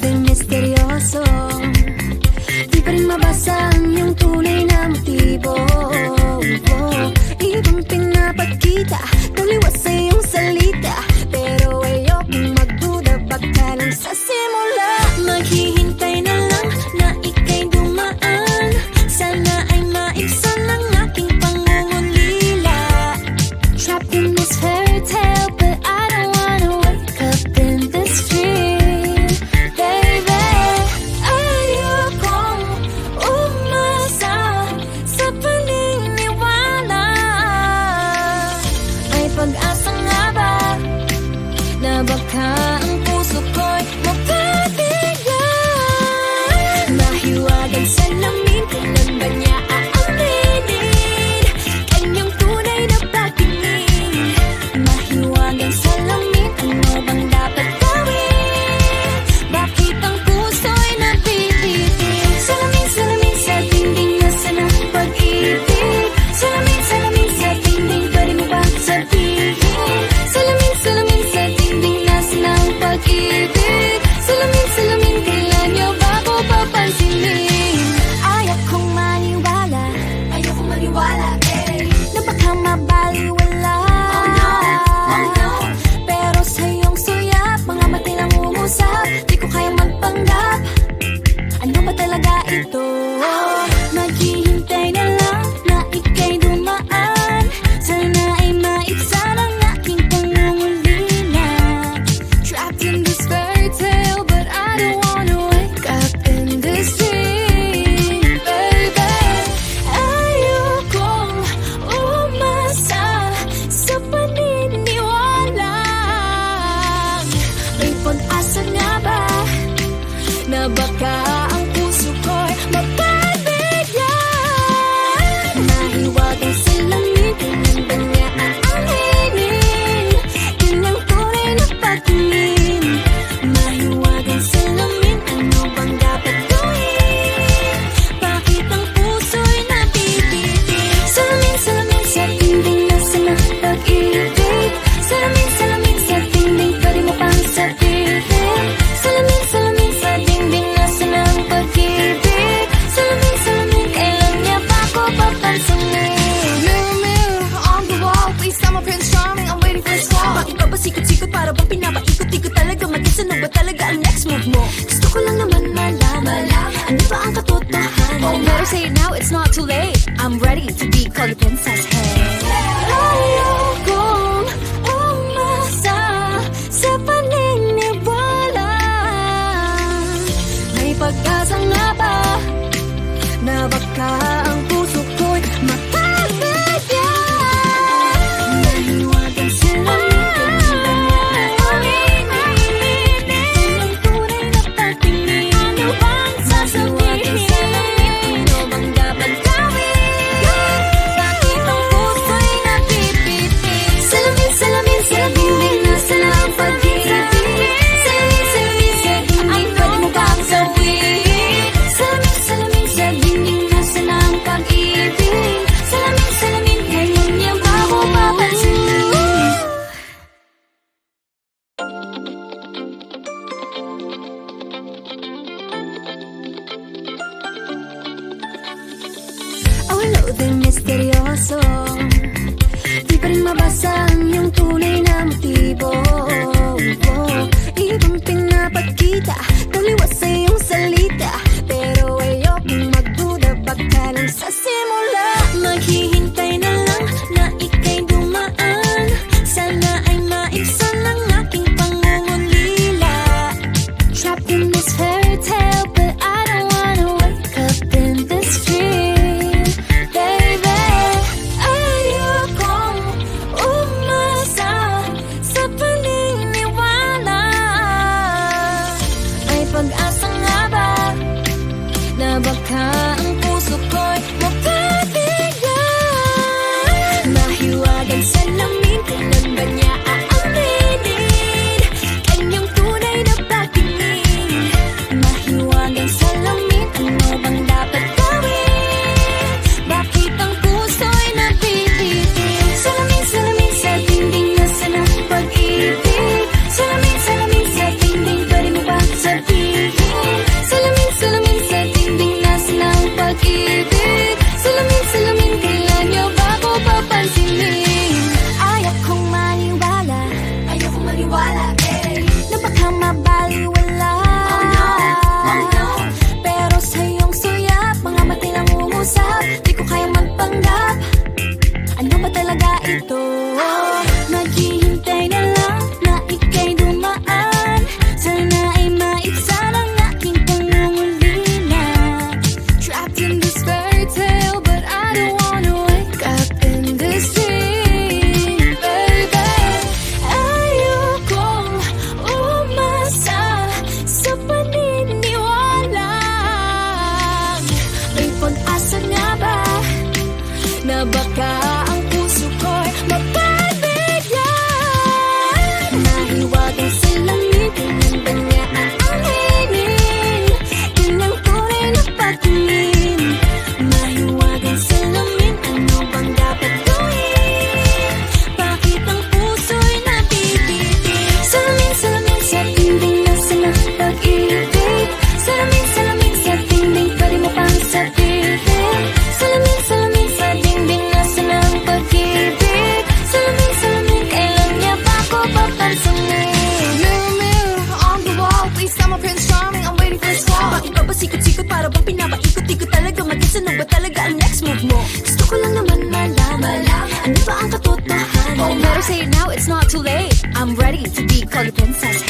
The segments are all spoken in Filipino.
del misterioso. Di prima basa ang iyong tunay na talaga ang next move mo. Gusto ko lang naman malaman Ano ba ang katotohanan? Oh, pero say it now, it's not too late. I'm ready to be called a princess.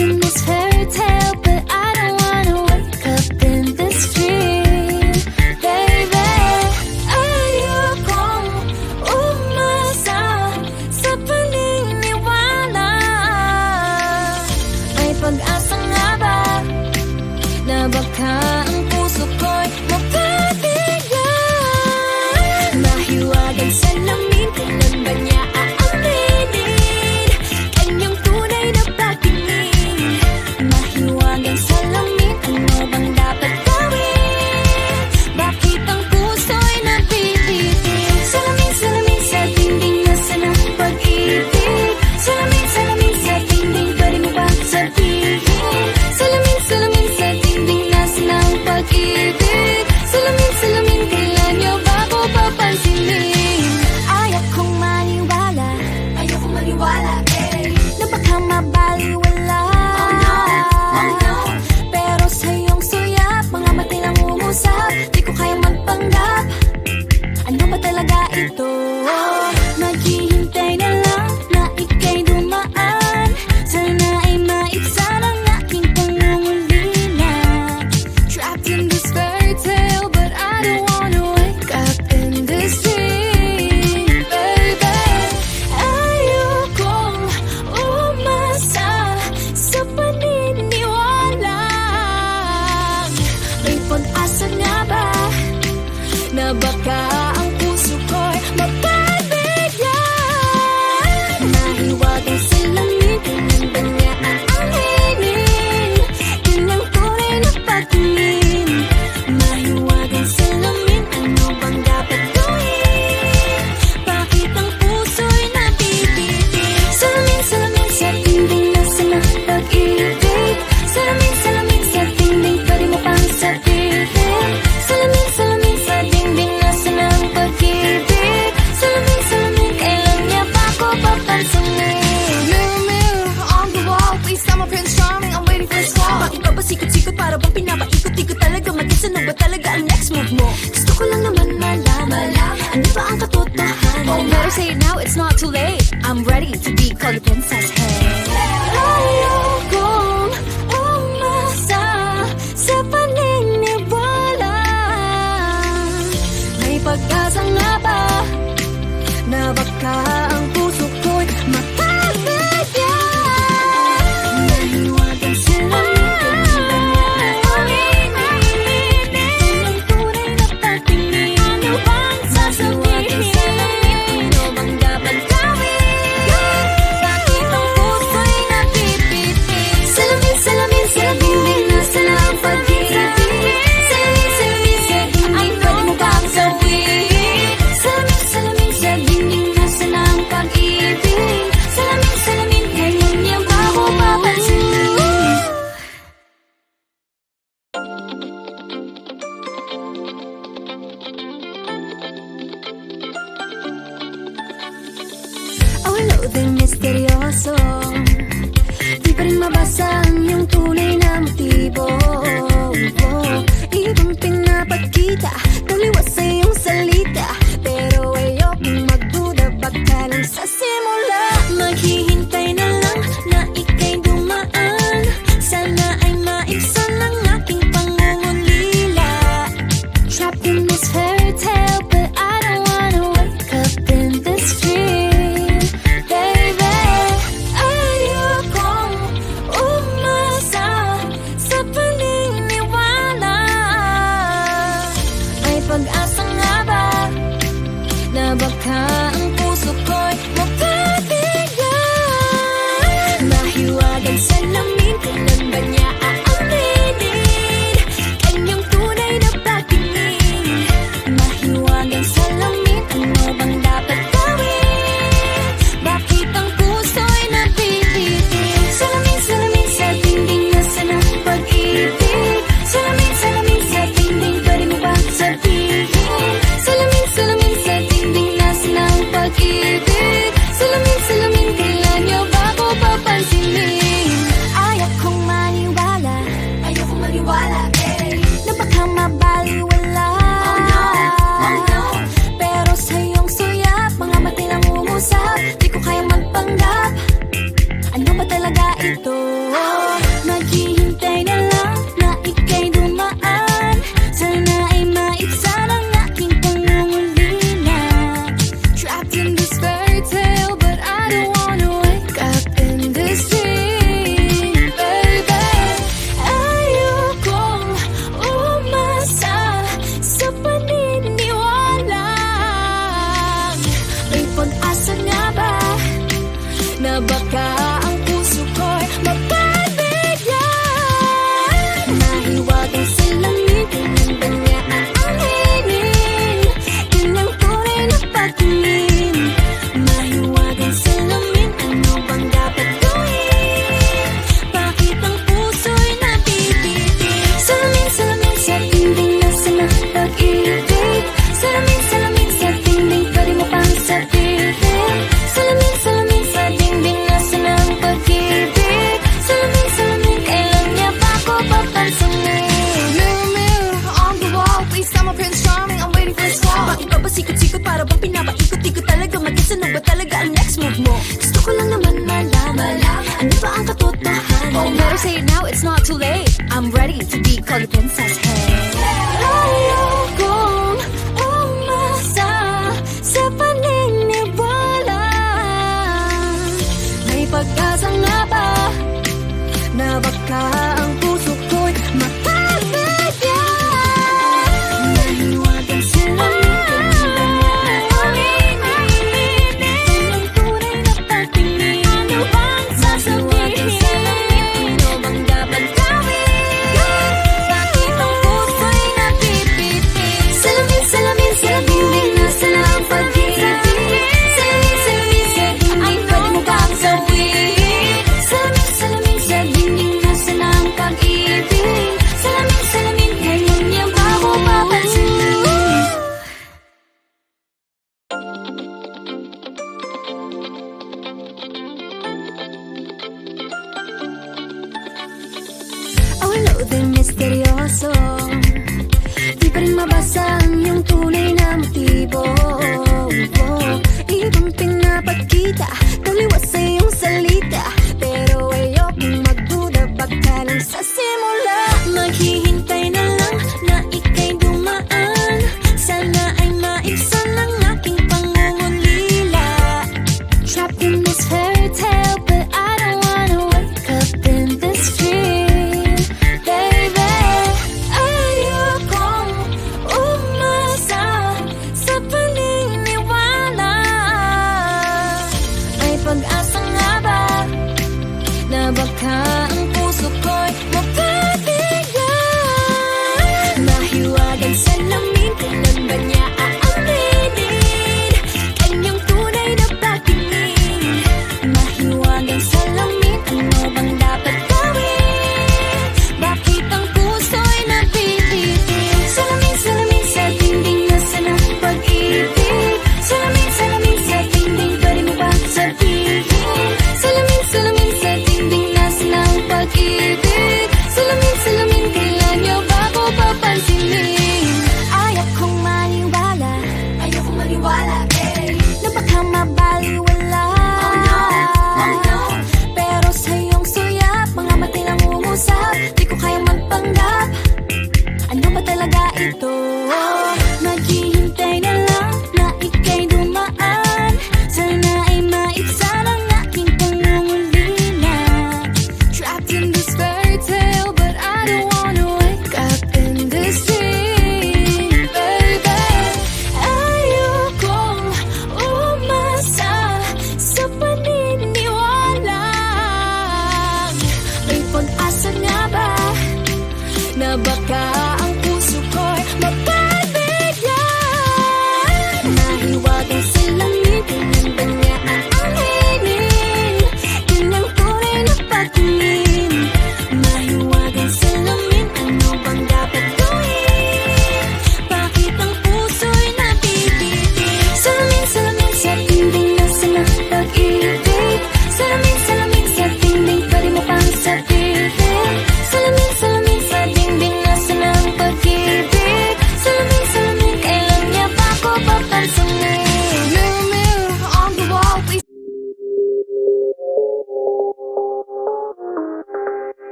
in his head. talaga ang next move mo. Gusto ko lang naman malaman Ano ba ang katotohanan? Oh, better say it now, it's not too late. I'm ready to